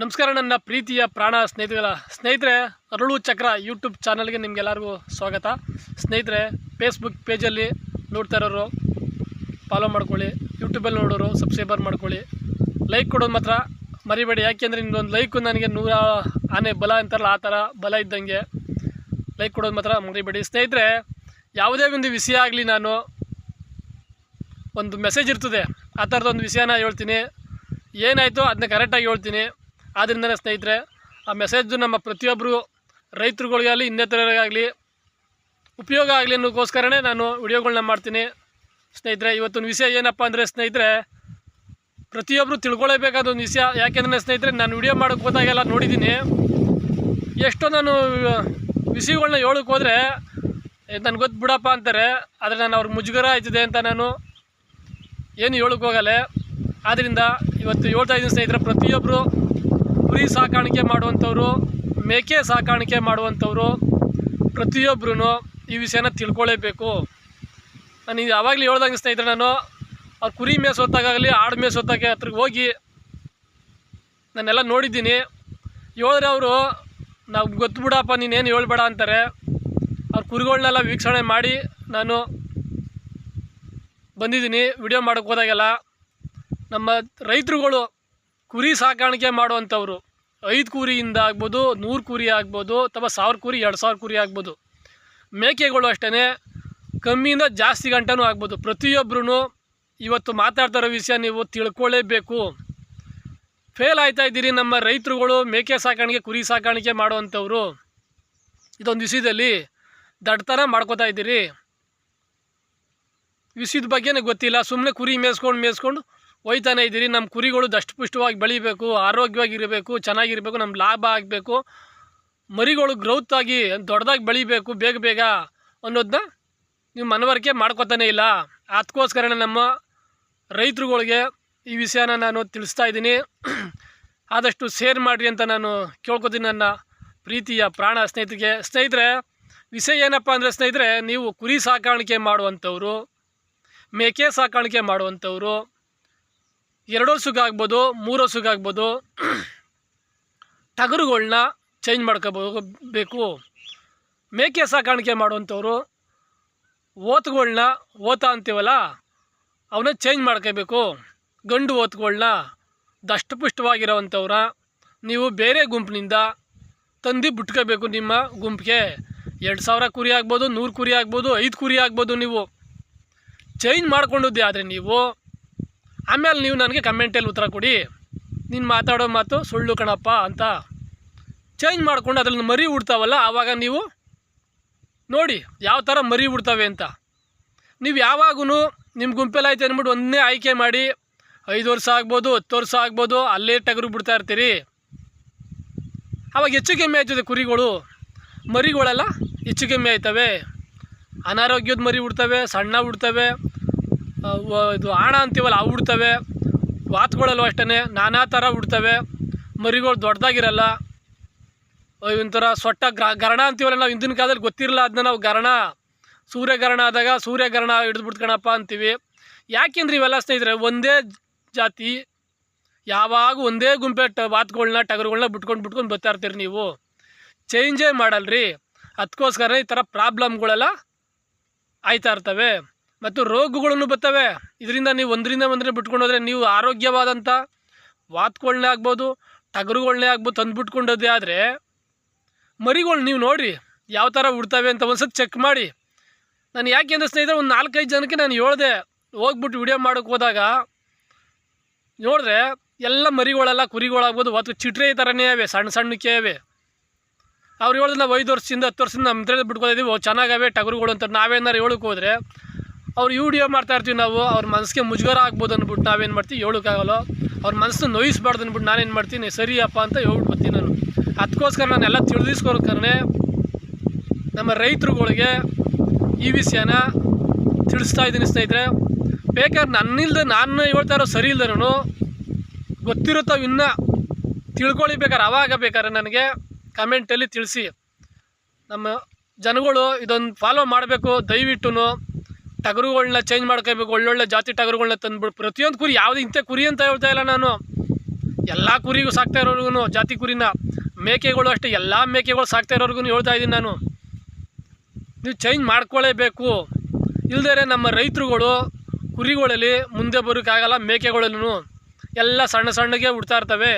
ನಮಸ್ಕಾರ ನನ್ನ ಪ್ರೀತಿಯ ಪ್ರಾಣ ಸ್ನೇಹಿತಗಳ ಸ್ನೇಹಿತರೆ, ಅರಳು ಚಕ್ರ ಯೂಟ್ಯೂಬ್ ಚಾನಲ್ಗೆ ನಿಮಗೆಲ್ಲರಿಗೂ ಸ್ವಾಗತ. ಸ್ನೇಹಿತರೆ ಫೇಸ್ಬುಕ್ ಪೇಜಲ್ಲಿ ನೋಡ್ತಾ ಇರೋರು ಫಾಲೋ ಮಾಡ್ಕೊಳ್ಳಿ. ಯೂಟ್ಯೂಬಲ್ಲಿ ನೋಡೋರು ಸಬ್ಸ್ಕ್ರೈಬರ್ ಮಾಡ್ಕೊಳ್ಳಿ. ಲೈಕ್ ಕೊಡೋದು ಮಾತ್ರ ಮರಿಬೇಡಿ. ಯಾಕೆಂದರೆ ನಿಮ್ಮದೊಂದು ಲೈಕು ನನಗೆ ನೂರ ಆನೆ ಬಲ ಅಂತಾರಲ್ಲ, ಆ ಥರ ಬಲ ಇದ್ದಂಗೆ ಲೈಕ್ ಕೊಡೋದು ಮಾತ್ರ ಮರಿಬೇಡಿ. ಸ್ನೇಹಿತರೆ, ಯಾವುದೇ ಒಂದು ವಿಷಯ ಆಗಲಿ ನಾನು ಒಂದು ಮೆಸೇಜ್ ಇರ್ತದೆ. ಆ ಥರದೊಂದು ವಿಷಯನ ಹೇಳ್ತೀನಿ. ಏನಾಯಿತು ಅದನ್ನ ಕರೆಕ್ಟಾಗಿ ಹೇಳ್ತೀನಿ. ಆದ್ದರಿಂದನೇ ಸ್ನೇಹಿತರೆ, ಆ ಮೆಸೇಜು ನಮ್ಮ ಪ್ರತಿಯೊಬ್ಬರು ರೈತರುಗಳಿಗಾಗಲಿ ಇನ್ನಿತರರಿಗಾಗಲಿ ಉಪಯೋಗ ಆಗಲಿ ಅನ್ನೋಕ್ಕೋಸ್ಕರನೇ ನಾನು ವಿಡಿಯೋಗಳನ್ನ ಮಾಡ್ತೀನಿ. ಸ್ನೇಹಿತರೆ, ಇವತ್ತೊಂದು ವಿಷಯ ಏನಪ್ಪ ಅಂದರೆ ಸ್ನೇಹಿತರೆ ಪ್ರತಿಯೊಬ್ಬರು ತಿಳ್ಕೊಳ್ಳೇಬೇಕಾದ ಒಂದು ವಿಷಯ. ಯಾಕೆಂದರೆ ಸ್ನೇಹಿತರೆ, ನಾನು ವಿಡಿಯೋ ಮಾಡೋಕ್ಕೆ ಹೋದಾಗೆಲ್ಲ ನೋಡಿದ್ದೀನಿ. ಎಷ್ಟೋ ನಾನು ವಿಷಯಗಳನ್ನ ಹೇಳೋಕ್ಕೋದ್ರೆ ಹೋದರೆ ನನಗೆ ಗೊತ್ತು ಬಿಡಪ್ಪ ಅಂತಾರೆ. ಆದರೆ ನಾನು ಅವ್ರಿಗೆ ಮುಜುಗರ ಆಯ್ತಿದೆ ಅಂತ ನಾನು ಏನು ಹೇಳೋಕ್ಕೋಗಲ್ಲ ಆದ್ದರಿಂದ ಇವತ್ತು ಹೇಳ್ತಾ ಇದ್ದೀನಿ ಸ್ನೇಹಿತರೆ ಪ್ರತಿಯೊಬ್ಬರು ಕುರಿ ಸಾಕಾಣಿಕೆ ಮಾಡುವಂಥವ್ರು, ಮೇಕೆ ಸಾಕಾಣಿಕೆ ಮಾಡುವಂಥವ್ರು ಪ್ರತಿಯೊಬ್ಬರೂ ಈ ವಿಷಯನ ತಿಳ್ಕೊಳ್ಳೇಬೇಕು ನಾನು ಇದು ಯಾವಾಗಲೂ ಹೇಳ್ದಂಗೆ ಸ್ನೇಹಿತರೆ ನಾನು, ಅವ್ರು ಕುರಿ ಮೇಸೋತ್ತಾಗಲಿ ಆಡು ಮೇಸೋತ್ತಾಗೆ ಹತ್ರಕ್ಕೆ ಹೋಗಿ ನಾನೆಲ್ಲ ನೋಡಿದ್ದೀನಿ. ಹೇಳಿದ್ರೆ ಅವರು, ನಾವು ಗೊತ್ತು ಬಿಡಪ್ಪ, ನೀನೇನು ಹೇಳ್ಬೇಡ ಅಂತಾರೆ. ಅವ್ರ ಕುರಿಗಳನ್ನೆಲ್ಲ ವೀಕ್ಷಣೆ ಮಾಡಿ ನಾನು ಬಂದಿದ್ದೀನಿ. ವಿಡಿಯೋ ಮಾಡೋಕ್ಕೆ ಹೋದಾಗೆಲ್ಲ ನಮ್ಮ ರೈತರುಗಳು ಕುರಿ ಸಾಕಾಣಿಕೆ ಮಾಡುವಂಥವ್ರು. ಐದು ಕುರಿಯಿಂದ ಆಗ್ಬೋದು, ನೂರು ಕುರಿ ಆಗ್ಬೋದು, ಅಥವಾ ಸಾವಿರ ಕುರಿ, ಎರಡು ಸಾವಿರ ಕುರಿ ಆಗ್ಬೋದು. ಮೇಕೆಗಳು ಅಷ್ಟೇ ಕಮ್ಮಿಯಿಂದ ಜಾಸ್ತಿ ಗಂಟನೂ ಆಗ್ಬೋದು. ಪ್ರತಿಯೊಬ್ಬರೂ ಇವತ್ತು ಮಾತಾಡ್ತಾ ಇರೋ ವಿಷಯ ನೀವು ತಿಳ್ಕೊಳ್ಳೇಬೇಕು ಫೇಲ್ ಆಯ್ತಾ ಇದ್ದೀರಿ ನಮ್ಮ ರೈತರುಗಳು ಮೇಕೆ ಸಾಕಾಣಿಕೆ, ಕುರಿ ಸಾಕಾಣಿಕೆ ಮಾಡುವಂಥವ್ರು. ಇದೊಂದು ವಿಷಯದಲ್ಲಿ ದಡ್ತನ ಮಾಡ್ಕೋತಾ ಇದ್ದೀರಿ. ವಿಷಯದ ಬಗ್ಗೆನೇ ಗೊತ್ತಿಲ್ಲ. ಸುಮ್ಮನೆ ಕುರಿ ಮೇಯಿಸ್ಕೊಂಡು ಮೇಯಿಸ್ಕೊಂಡು ಒಯ್ತಾನೆ ಇದ್ದೀರಿ, ನಮ್ಮ ಕುರಿಗಳು ದಷ್ಟಪುಷ್ಟವಾಗಿ ಬೆಳಿಬೇಕು, ಆರೋಗ್ಯವಾಗಿರಬೇಕು, ಚೆನ್ನಾಗಿರಬೇಕು ನಮ್ಮ ಲಾಭ ಆಗಬೇಕು. ಮರಿಗಳು ಗ್ರೌತ್ ಆಗಿ ದೊಡ್ಡದಾಗಿ ಬೆಳಿಬೇಕು, ಬೇಗ ಬೇಗ ಅನ್ನೋದನ್ನ ನೀವು ಮನವರಿಕೆ ಮಾಡ್ಕೋತಾನೆ ಇಲ್ಲ. ಅದಕ್ಕೋಸ್ಕರನೇ ನಮ್ಮ ರೈತರುಗಳಿಗೆ ಈ ವಿಷಯನ ನಾನು ತಿಳಿಸ್ತಾ ಇದ್ದೀನಿ. ಆದಷ್ಟು ಶೇರ್ ಮಾಡಿರಿ ಅಂತ ನಾನು ಕೇಳ್ಕೊತೀನಿ ನನ್ನ ಪ್ರೀತಿಯ ಪ್ರಾಣ ಸ್ನೇಹಿತರಿಗೆ. ಸ್ನೇಹಿತರೆ, ವಿಷಯ ಏನಪ್ಪ ಅಂದರೆ ಸ್ನೇಹಿತರೆ, ನೀವು ಕುರಿ ಸಾಕಾಣಿಕೆ ಮಾಡುವಂಥವ್ರು, ಮೇಕೆ ಸಾಕಾಣಿಕೆ ಮಾಡುವಂಥವ್ರು ಎರಡು ಮೂರೋ ಸುಗ ಆಗ್ಬೋದು. ಟಗರುಗಳನ್ನ ಚೇಂಜ್ ಮಾಡ್ಕೋಬೋದು ಬೇಕು ಮೇಕೆ ಸಾಕಾಣಿಕೆ ಮಾಡುವಂಥವ್ರು ಓತ್ಗಳನ್ನ ಓತ ಅಂತೀವಲ್ಲ ಅವನ್ನ ಚೇಂಜ್ ಮಾಡ್ಕೋಬೇಕು. ಗಂಡು ಓತ್ಗಳ್ನ ದಷ್ಟಪುಷ್ಟವಾಗಿರೋವಂಥವ್ರ ನೀವು ಬೇರೆ ಗುಂಪಿನಿಂದ ತಂದು ಬಿಟ್ಕೋಬೇಕು ನಿಮ್ಮ ಗುಂಪಿಗೆ. ಎರಡು ಸಾವಿರ ಕುರಿ ಆಗ್ಬೋದು, ನೂರು ಕುರಿ ಆಗ್ಬೋದು, ಐದು ಕುರಿ ಆಗ್ಬೋದು ನೀವು. ಚೇಂಜ್ ಮಾಡ್ಕೊಂಡಿದ್ದೆ ಆದರೆ ನೀವು ಆಮೇಲೆ ನೀವು ನನಗೆ ಕಮೆಂಟಲ್ಲಿ ಉತ್ತರ ಕೊಡಿ. ನೀನು ಮಾತಾಡೋ ಮಾತು ಸುಳ್ಳು ಕಣಪ್ಪ ಅಂತ ಚೇಂಜ್ ಮಾಡಿಕೊಂಡು ಅದ್ರಲ್ಲಿ ಮರಿ ಉಡ್ತಾವಲ್ಲ ಆವಾಗ ನೀವು ನೋಡಿ ಯಾವ ಥರ ಮರಿ ಉಡ್ತವೆ ಅಂತ. ನೀವು ಯಾವಾಗೂ ನಿಮ್ಮ ಗುಂಪೆಲ್ಲ ಅಂದ್ಬಿಟ್ಟು ಒಂದೇ ಆಯ್ಕೆ ಮಾಡಿ ಐದು ವರ್ಷ ಆಗ್ಬೋದು ಹತ್ತು ವರ್ಷ ಆಗ್ಬೋದು ಅಲ್ಲೇ ಟಗರು ಬಿಡ್ತಾ ಇರ್ತೀರಿ. ಆವಾಗ ಹೆಚ್ಚು ಕಮ್ಮಿ ಆಯ್ತದೆ ಕುರಿಗಳು. ಮರಿಗಳೆಲ್ಲ ಹೆಚ್ಚು ಕಮ್ಮಿ ಆಯ್ತವೆ. ಅನಾರೋಗ್ಯದ ಮರಿ ಉಡ್ತವೆ ಸಣ್ಣ ಉಡ್ತವೆ. ಆ, ವ- ಇದು ಆಣ ಅಂತೀವಲ್ಲ, ಅವು ಉಡ್ತವೆ. ವಾತ್ಗಳಲ್ಲೂ ಅಷ್ಟೇ ನಾನಾ ಥರ ಉಡ್ತವೆ. ಮರಿಗಳು ದೊಡ್ಡದಾಗಿರಲ್ಲ. ಒಂಥರ ಸೊಟ್ಟ ಗ್ರ, ಗರಣ ಅಂತೀವಲ್ಲ, ನಾವು ಹಿಂದಿನ ಕಾಲದಲ್ಲಿ ಗೊತ್ತಿರಲ್ಲ ಅದನ್ನ ನಾವು ಗರಣ. ಸೂರ್ಯಗರಣ ಆದಾಗ ಸೂರ್ಯಗರಣ ಹಿಡಿದು ಬಿಡ್ಕಣಪ್ಪ ಅಂತೀವಿ. ಯಾಕೆಂದ್ರೆ ಇವೆಲ್ಲ ಸ್ನೇಹಿತರೆ, ಒಂದೇ ಜಾತಿ, ಯಾವಾಗ ಒಂದೇ ಗುಂಪೆ ಟ ವಾತ್ಗಳನ್ನ ಟಗರುಗಳನ್ನ ಬಿಟ್ಕೊಂಡು ಬಿಟ್ಕೊಂಡು ಬರ್ತಾ ಇರ್ತೀರಿ ನೀವು. ಚೇಂಜೇ ಮಾಡಲ್ರಿ. ಅದಕ್ಕೋಸ್ಕರ ಈ ಥರ ಪ್ರಾಬ್ಲಮ್ಗಳೆಲ್ಲ ಆಯ್ತಾ ಇರ್ತವೆ. ಮತ್ತು ರೋಗಗಳನ್ನು ಬರ್ತವೆ. ಇದರಿಂದ ನೀವು ಒಂದರಿಂದ ಒಂದರಿಂದ ಬಿಟ್ಕೊಂಡು ಹೋದರೆ ನೀವು ಆರೋಗ್ಯವಾದಂಥ ವಾತ್ಗಳನ್ನೇ ಆಗ್ಬೋದು ಟಗರುಗಳನ್ನೇ ಆಗ್ಬೋದು ತಂದು ಬಿಟ್ಕೊಂಡೋದೇ ಆದರೆ ಮರಿಗಳು ನೀವು ನೋಡಿರಿ ಯಾವ ಥರ ಉಡ್ತವೆ ಅಂತ ಒಂದ್ಸತಿ ಚೆಕ್ ಮಾಡಿ. ನಾನು ಯಾಕೆ ಅಂದರೆ ಸ್ನೇಹಿತರೆ ಒಂದು ನಾಲ್ಕೈದು ಜನಕ್ಕೆ ನಾನು ಹೇಳ್ದೆ, ಹೋಗ್ಬಿಟ್ಟು ವಿಡಿಯೋ ಮಾಡೋಕ್ಕೆ ಹೋದಾಗ ನೋಡಿದ್ರೆ ಎಲ್ಲ ಮರಿಗಳೆಲ್ಲ ಕುರಿಗಳಾಗ್ಬೋದು ಅಥವಾ ಚಿಟ್ರೆ ಥರನೇ ಅವೆ ಸಣ್ಣ ಸಣ್ಣಕ್ಕೆ ಅವೆ ಅವ್ರು ಹೇಳಿದ್ರೆ, ನಾವು ಐದು ವರ್ಷದಿಂದ ಹತ್ತು ವರ್ಷದಿಂದ ನಮ್ಮ ಹತ್ರ ಓ, ಚೆನ್ನಾಗವೆ, ಟಗರುಗಳು ಅಂತ ನಾವೇನಾರು ಹೇಳೋಕೆ ಹೋದರೆ ಅವ್ರು ಈ ವಿಡಿಯೋ ಮಾಡ್ತಾ ಇರ್ತೀವಿ ನಾವು, ಅವ್ರ ಮನಸ್ಸಿಗೆ ಮುಜುಗರ ಆಗ್ಬೋದು ಅಂದ್ಬಿಟ್ಟು ನಾವೇನು ಮಾಡ್ತೀವಿ? ಹೇಳೋಕ್ಕಾಗಲ್ಲ. ಅವ್ರ ಮನಸ್ಸು ನೋಯಿಸ್ಬಾರ್ದು ಅಂದ್ಬಿಟ್ಟು ನಾನೇನು ಮಾಡ್ತೀನಿ? ಸರಿಯಪ್ಪ ಅಂತ ಹೇಳ್ಬಿಟ್ಟು ಬರ್ತೀನಿ ನಾನು. ಅದಕ್ಕೋಸ್ಕರ ನಾನೆಲ್ಲ ತಿಳಿಸ್ಕೋಸ್ಕರನೇ ನಮ್ಮ ರೈತರುಗಳಿಗೆ ಈ ವಿಷಯನ ತಿಳಿಸ್ತಾ ಇದ್ದೀನಿ ಸ್ನೇಹಿತರೆ. ಬೇಕಾದ್ರೆ ನನ್ನಿಲ್ದೆ ನಾನು ಹೇಳ್ತಾ ಇರೋ ಸರಿ ಇಲ್ದರೂ ಗೊತ್ತಿರುತ್ತವೆ ಇನ್ನೂ ತಿಳ್ಕೊಳ್ಳಿ ಬೇಕಾದ್ರೆ ಅವಾಗ ಬೇಕಾದ್ರೆ ನನಗೆ ಕಮೆಂಟಲ್ಲಿ ತಿಳಿಸಿ. ನಮ್ಮ ಜನಗಳು ಇದೊಂದು ಫಾಲೋ ಮಾಡಬೇಕು ದಯವಿಟ್ಟು ಟಗರುಗಳನ್ನ ಚೇಂಜ್ ಮಾಡ್ಕೋಬೇಕು, ಒಳ್ಳೊಳ್ಳೆ ಜಾತಿ ಟಗರುಗಳನ್ನ ತಂದ್ಬಿಟ್ಟು ಪ್ರತಿಯೊಂದು ಕುರಿ, ಯಾವುದು ಇಂಥ ಕುರಿ ಅಂತ ಹೇಳ್ತಾ ಇಲ್ಲ ನಾನು. ಎಲ್ಲ ಕುರಿಗೂ ಸಾಕ್ತಾ ಇರೋರ್ಗು ಜಾತಿ ಕುರಿನ. ಮೇಕೆಗಳು ಅಷ್ಟೇ, ಎಲ್ಲ ಮೇಕೆಗಳು ಸಾಕ್ತಾ ಇರೋರ್ಗು ಹೇಳ್ತಾ ಇದ್ದೀನಿ ನಾನು. ನೀವು ಚೇಂಜ್ ಮಾಡ್ಕೊಳ್ಳೇಬೇಕು ಇಲ್ದೇ ನಮ್ಮ ರೈತರುಗಳು ಕುರಿಗಳಲ್ಲಿ ಮುಂದೆ ಬರೋಕ್ಕಾಗಲ್ಲ ಮೇಕೆಗಳಲ್ಲೂ ಎಲ್ಲ ಸಣ್ಣ ಸಣ್ಣಗೆ ಹುಡ್ತಾ ಇರ್ತವೆ.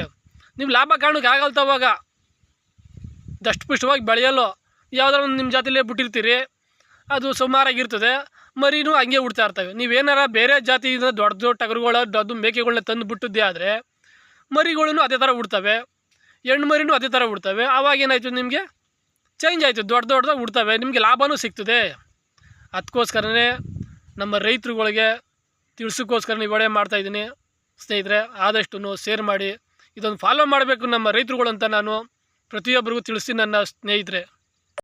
ನೀವು ಲಾಭ ಕಾಣೋಕೆ ಆಗಲ್ತವಾಗ ದಷ್ಟಪುಷ್ಟವಾಗಿ ಬೆಳೆಯಲು. ಯಾವುದಾದ್ರೂ ನಿಮ್ಮ ಜಾತಿಲೇ ಬಿಟ್ಟಿರ್ತೀರಿ. ಅದು ಸುಮಾರಾಗಿರ್ತದೆ. ಮರಿನೂ ಹಂಗೆ ಹುಡ್ತಾ ಇರ್ತವೆ. ನೀವೇನಾರ ಬೇರೆ ಜಾತಿಯಿಂದ ದೊಡ್ಡ ದೊಡ್ಡ ಟಗರುಗಳ ದೊಡ್ಡ ಮೇಕೆಗಳನ್ನ ತಂದು ಬಿಟ್ಟಿದ್ದೆ ಆದರೆ ಮರಿಗಳೂ ಅದೇ ಥರ ಹುಡ್ತವೆ. ಹೆಣ್ಣು ಮರಿನೂ ಅದೇ ಥರ ಹುಡ್ತವೆ. ಏನಾಯಿತು ನಿಮಗೆ? ಚೇಂಜ್ ಆಯಿತು. ದೊಡ್ಡ ದೊಡ್ಡದಾಗ ಹುಡ್ತವೆ. ನಿಮಗೆ ಲಾಭವೂ ಸಿಗ್ತದೆ ಅದಕ್ಕೋಸ್ಕರನೇ ನಮ್ಮ ರೈತರುಗಳಿಗೆ ತಿಳಿಸೋಕ್ಕೋಸ್ಕರ ನೀವು ವಿಡಿಯೋ ಮಾಡ್ತಾಯಿದ್ದೀನಿ ಸ್ನೇಹಿತರೆ ಆದಷ್ಟು ಶೇರ್ ಮಾಡಿ. ಇದೊಂದು ಫಾಲೋ ಮಾಡಬೇಕು ನಮ್ಮ ರೈತರುಗಳಂತ ನಾನು. ಪ್ರತಿಯೊಬ್ಬರಿಗೂ ತಿಳಿಸ್ತೀನಿ ನನ್ನ ಸ್ನೇಹಿತರೆ.